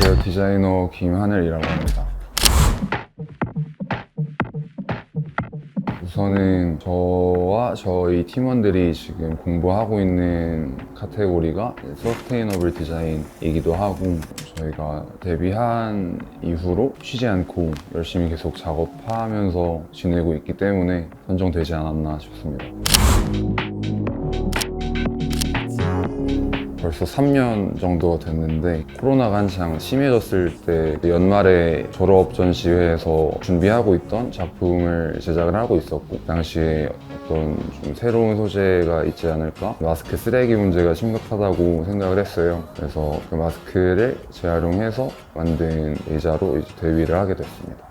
안녕하세요. 디자이너 김하늘이라고 합니다. 우선은 저와 저희 팀원들이 지금 공부하고 있는 카테고리가 서스테이너블 디자인이기도 하고 저희가 데뷔한 이후로 쉬지 않고 열심히 계속 작업하면서 지내고 있기 때문에 선정되지 않았나 싶습니다. 벌써 3년 정도가 됐는데 코로나가 한창 심해졌을 때 연말에 졸업 전시회에서 준비하고 있던 작품을 제작을 하고 있었고 그 당시에 어떤 좀 새로운 소재가 있지 않을까? 마스크 쓰레기 문제가 심각하다고 생각을 했어요. 그래서 그 마스크를 재활용해서 만든 의자로 데뷔를 하게 됐습니다.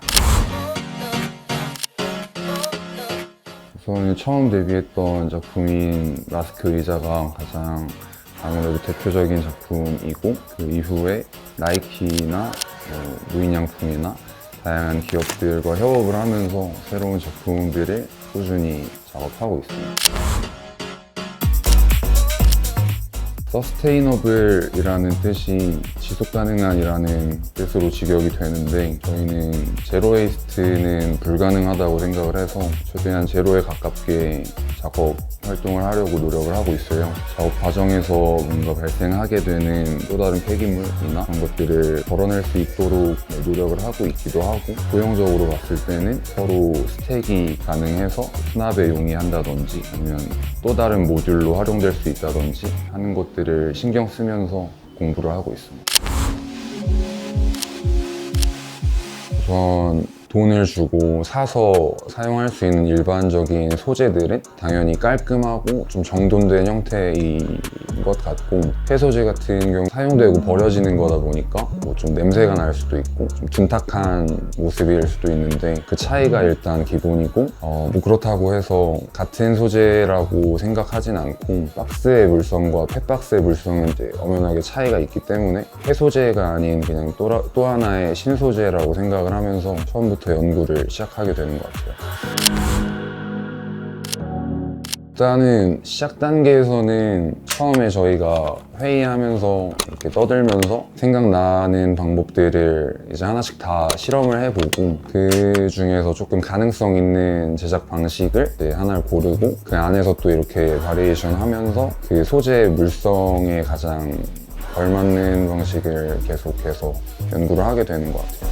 우선 처음 데뷔했던 작품인 마스크 의자가 가장 아무래도 대표적인 작품이고 그 이후에 나이키나 뭐 무인양품이나 다양한 기업들과 협업을 하면서 새로운 작품들을 꾸준히 작업하고 있습니다. 서스테이너블이라는 뜻이 지속 가능한이라는 뜻으로 직역이 되는데 저희는 제로 웨이스트는 불가능하다고 생각을 해서 최대한 제로에 가깝게 작업 활동을 하려고 노력을 하고 있어요. 작업 과정에서 뭔가 발생하게 되는 또 다른 폐기물이나 그런 것들을 덜어낼 수 있도록 노력을 하고 있기도 하고 고형적으로 봤을 때는 서로 스택이 가능해서 수납에 용이한다든지 아니면 또 다른 모듈로 활용될 수 있다든지 하는 것들을 신경 쓰면서 공부를 하고 있습니다. 우선 돈을 주고 사서 사용할 수 있는 일반적인 소재들은 당연히 깔끔하고 좀 정돈된 형태인 것 같고 폐소재 같은 경우 사용되고 버려지는 거다 보니까 뭐 좀 냄새가 날 수도 있고 좀 둔탁한 모습일 수도 있는데 그 차이가 일단 기본이고 어, 뭐 그렇다고 해서 같은 소재라고 생각하진 않고 박스의 물성과 폐박스의 물성은 이제 엄연하게 차이가 있기 때문에 폐소재가 아닌 그냥 또, 라- 또 하나의 신소재라고 생각을 하면서 처음부터 연구를 시작하게 되는 것 같아요. 일단은 시작 단계에서는 처음에 저희가 회의하면서 이렇게 떠들면서 생각나는 방법들을 이제 하나씩 다 실험을 해보고 그 중에서 조금 가능성 있는 제작 방식을 하나를 고르고 그 안에서 또 이렇게 바리에이션 하면서 그 소재의 물성에 가장 걸맞는 방식을 계속해서 연구를 하게 되는 것 같아요.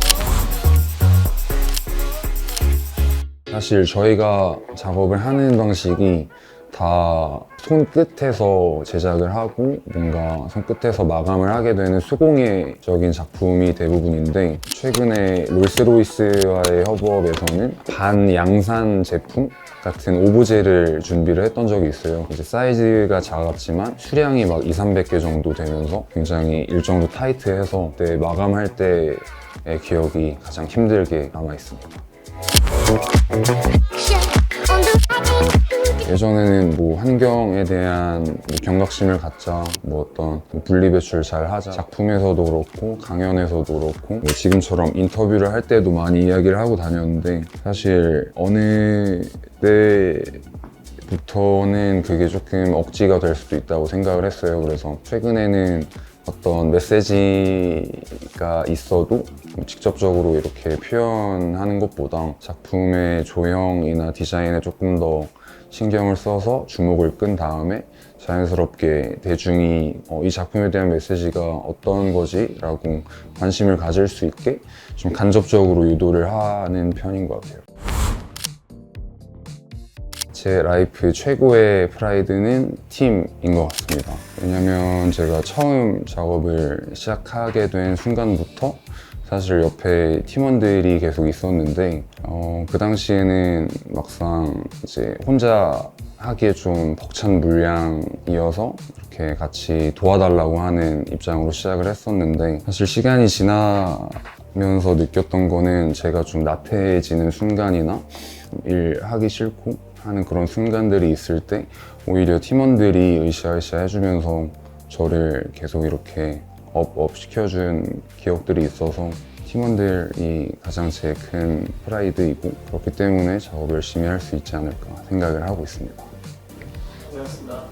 사실 저희가 작업을 하는 방식이 다 손끝에서 제작을 하고 뭔가 손끝에서 마감을 하게 되는 수공예적인 작품이 대부분인데 최근에 롤스로이스와의 협업에서는 반양산 제품 같은 오브제를 준비를 했던 적이 있어요. 이제 사이즈가 작았지만 수량이 막 2, 300개 정도 되면서 굉장히 일정도 타이트해서 그때 마감할 때의 기억이 가장 힘들게 남아 있습니다. 예전에는 뭐 환경에 대한 뭐 경각심을 갖자, 뭐 어떤 뭐 분리배출 잘 하자, 작품에서도 그렇고 강연에서도 그렇고 뭐 지금처럼 인터뷰를 할 때도 많이 이야기를 하고 다녔는데 사실 어느 때 부터는 그게 조금 억지가 될 수도 있다고 생각을 했어요. 그래서 최근에는 어떤 메시지가 있어도 직접적으로 이렇게 표현하는 것보다 작품의 조형이나 디자인에 조금 더 신경을 써서 주목을 끈 다음에 자연스럽게 대중이 어, 이 작품에 대한 메시지가 어떤 거지? 라고 관심을 가질 수 있게 좀 간접적으로 유도를 하는 편인 것 같아요. 제 라이프 최고의 프라이드는 팀인 것 같습니다. 왜냐면 제가 처음 작업을 시작하게 된 순간부터 사실 옆에 팀원들이 계속 있었는데 어, 그 당시에는 막상 이제 혼자 하기에 좀 벅찬 물량이어서 이렇게 같이 도와달라고 하는 입장으로 시작을 했었는데 사실 시간이 지나면서 느꼈던 거는 제가 좀 나태해지는 순간이나 일하기 싫고 하는 그런 순간들이 있을 때 오히려 팀원들이 으쌰으쌰 해주면서 저를 계속 이렇게 업업 시켜준 기억들이 있어서 팀원들이 가장 제 큰 프라이드이고 그렇기 때문에 작업 열심히 할 수 있지 않을까 생각을 하고 있습니다. 고맙습니다.